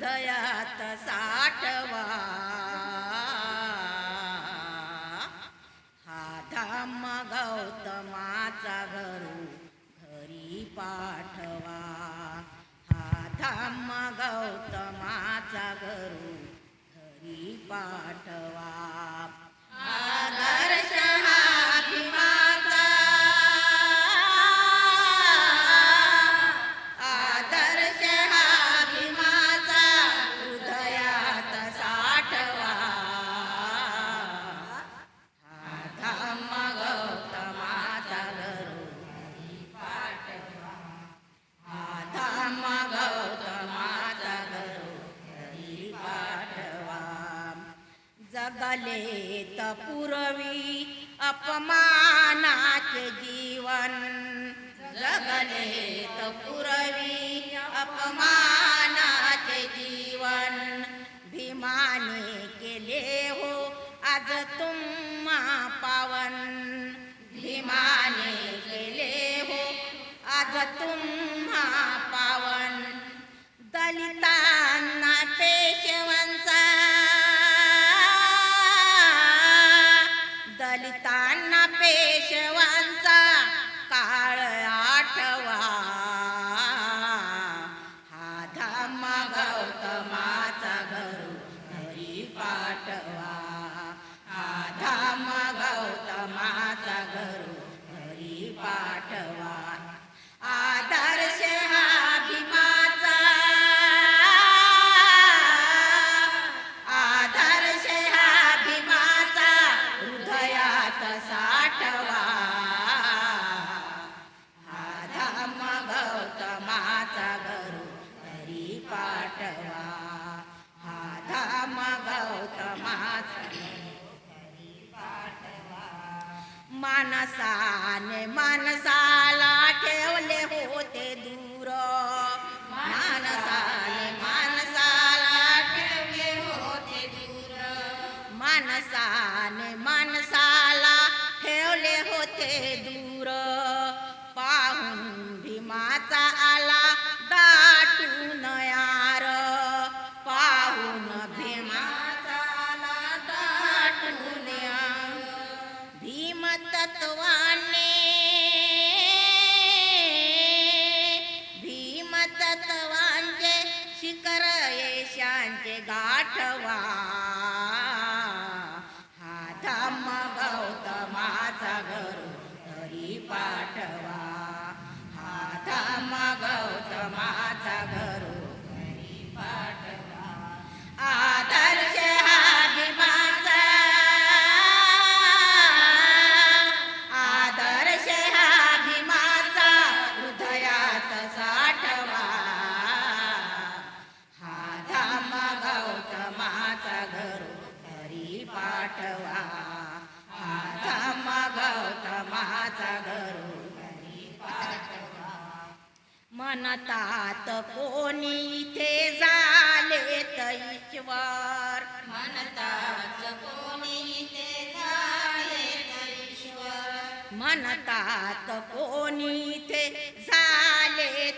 हृदयात साठवा. हा धाम गौतमाचा घरू घरी पाठवा. हा धाम गौतमाचा घरू घरी पाठवा. जगले त पुरवी अपमानाचे जीवन. जगले त पुरवी अपमानाचे जीवन. भीमाने केले हो आज तुम्हा पावन. भीमाने केले हो आज तुम्हा पावन. दलिता ಪ್ರವೇಶವ मानसाने माणसाला ठेवले होते दूर. मानसाने माणसाला ठेवले होते दूर. माणसाने माणसाला ठेवले होते दूर. येशांचे गा पाठवा. हा धम्म गौतमाचा घरू घरी पाठवा. म्हणतात कोणी इथे झाले ईश्वर. म्हणतात कोणी इथे झाले ईश्वर. म्हणतात कोणी इथे झाले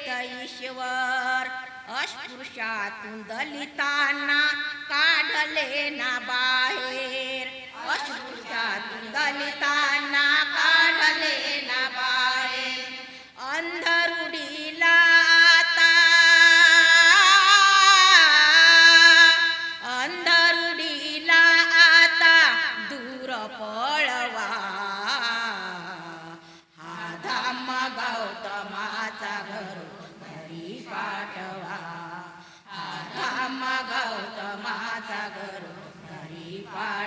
ईश्वर. અસ્પૃશ્યાતું દલિતાના કાઢલે ના બાહેર અસ્પૃશ્યાતું દલિતાના કાઢલે ના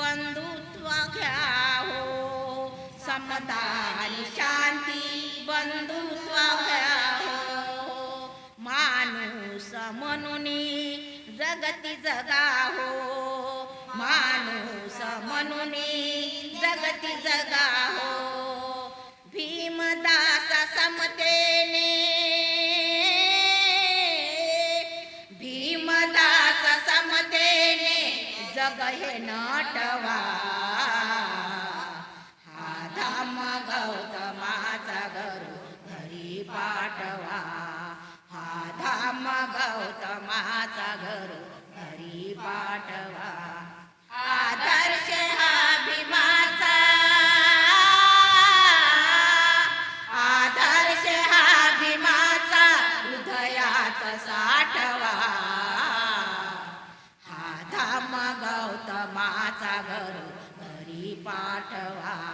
बंधुत्व घ्या हो समता आणि शांती बंधुत्व घ्या हो माणूस म्हणून जगती जगा हो माणूस म्हणून जगती जगा गहे नटवा. हा धाम गौतमाचा गरू घरी पाठवा. हा धाम गौतमाचा गरू घरी पाठवा. आदर्श हा भीमाचा आदर्श हा भीमाचा हृदयाचा पाठवा.